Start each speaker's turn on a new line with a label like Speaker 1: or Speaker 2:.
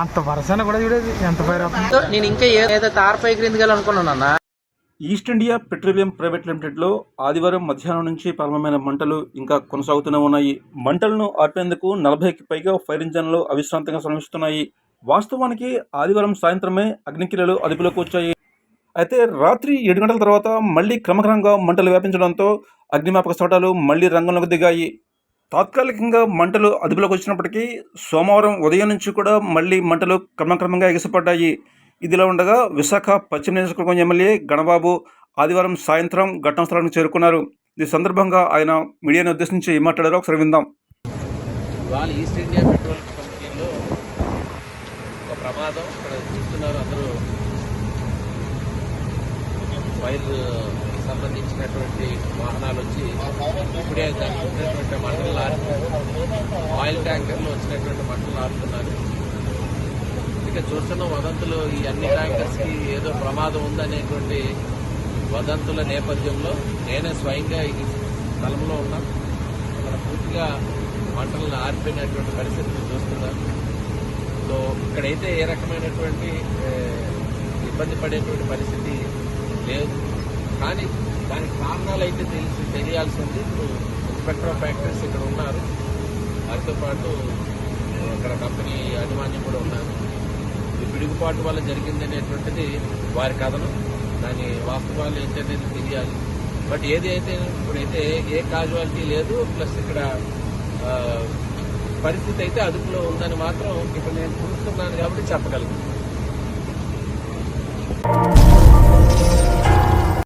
Speaker 1: అంత వరసన కూడా చూడేది ఎంత ఫైర్
Speaker 2: నేను ఇంకా ఏదో తారపై క్రిందికి అనుకున్నాను
Speaker 3: ఈస్ట్ ఇండియా పెట్రోలియం ప్రైవేట్ లిమిటెడ్లో ఆదివారం మధ్యాహ్నం నుంచి ప్రారంభమైన మంటలు ఇంకా కొనసాగుతూనే ఉన్నాయి. మంటలను ఆర్పేందుకు నలభైకి పైగా ఫైర్ ఇంజన్లు అవిశ్రాంతంగా శ్రమిస్తున్నాయి వాస్తవానికి ఆదివారం సాయంత్రమే అగ్నికిరలు అదుపులోకి వచ్చాయి. అయితే రాత్రి ఏడు గంటల తర్వాత మళ్ళీ క్రమక్రమంగా మంటలు వ్యాపించడంతో అగ్నిమాపక సోటాలు మళ్ళీ రంగంలోకి దిగాయి. తాత్కాలికంగా మంటలు అదుపులోకి వచ్చినప్పటికీ సోమవారం ఉదయం నుంచి కూడా మళ్ళీ మంటలు క్రమక్రమంగా ఎగసిపడ్డాయి. ఇదిలా ఉండగా విశాఖ పశ్చిమ నియోజకవర్గం ఎమ్మెల్యే గణబాబు ఆదివారం సాయంత్రం ఘటనా స్థలానికి చేరుకున్నారు. ఈ సందర్భంగా ఆయన మీడియాను ఉద్దేశించి ఏం మాట్లాడారో. ఒకసారి విందాం.
Speaker 4: ఇవాళ ఈస్ట్ ఇండియా పెట్రోల్ కంపెనీలో ఒక ప్రమాదం. ఇక్కడ చూస్తున్నారు అందరూ. సంబంధించినటువంటి వాహనాలు వచ్చి ఇప్పుడే దానికి వచ్చినటువంటి మంటలు ఆడుతున్నారు ఆయిల్ ట్యాంకర్లు వచ్చినటువంటి మంటలు ఆడుతున్నారు. ఇక చూస్తున్న వదంతులు ఈ అన్ని ట్యాంకర్స్కి ఏదో ప్రమాదం ఉందనేటువంటి వదంతుల నేపథ్యంలో నేనే స్వయంగా ఈ స్థలంలో ఉన్నా. అక్కడ పూర్తిగా మంటలను ఆర్పినటువంటి పరిస్థితిని చూస్తున్నాం. సో ఇక్కడైతే ఏ రకమైనటువంటి ఇబ్బంది పడేటువంటి పరిస్థితి లేదు. కానీ దానికి కారణాలు అయితే తెలిసి తెలియాల్సి ఉంది ఇప్పుడు ఇన్స్పెక్టర్ ఆఫ్ ఫ్యాక్టరీస్ ఇక్కడ ఉన్నారు. వారితో పాటు అక్కడ కంపెనీ యాజమాన్యం కూడా ఉన్నారు. ఈ పిడుగుపాటు వల్ల జరిగింది అనేటువంటిది వారి కథనం. దాని వాస్తవాలు ఏంటనేది తెలియాలి. బట్ ఏది అయితే ఇప్పుడైతే ఏ కాజువాలిటీ లేదు ప్లస్ ఇక్కడ పరిస్థితి అయితే అదుపులో ఉందని మాత్రం ఇప్పుడు నేను చూస్తున్నాను కాబట్టి చెప్పగలను.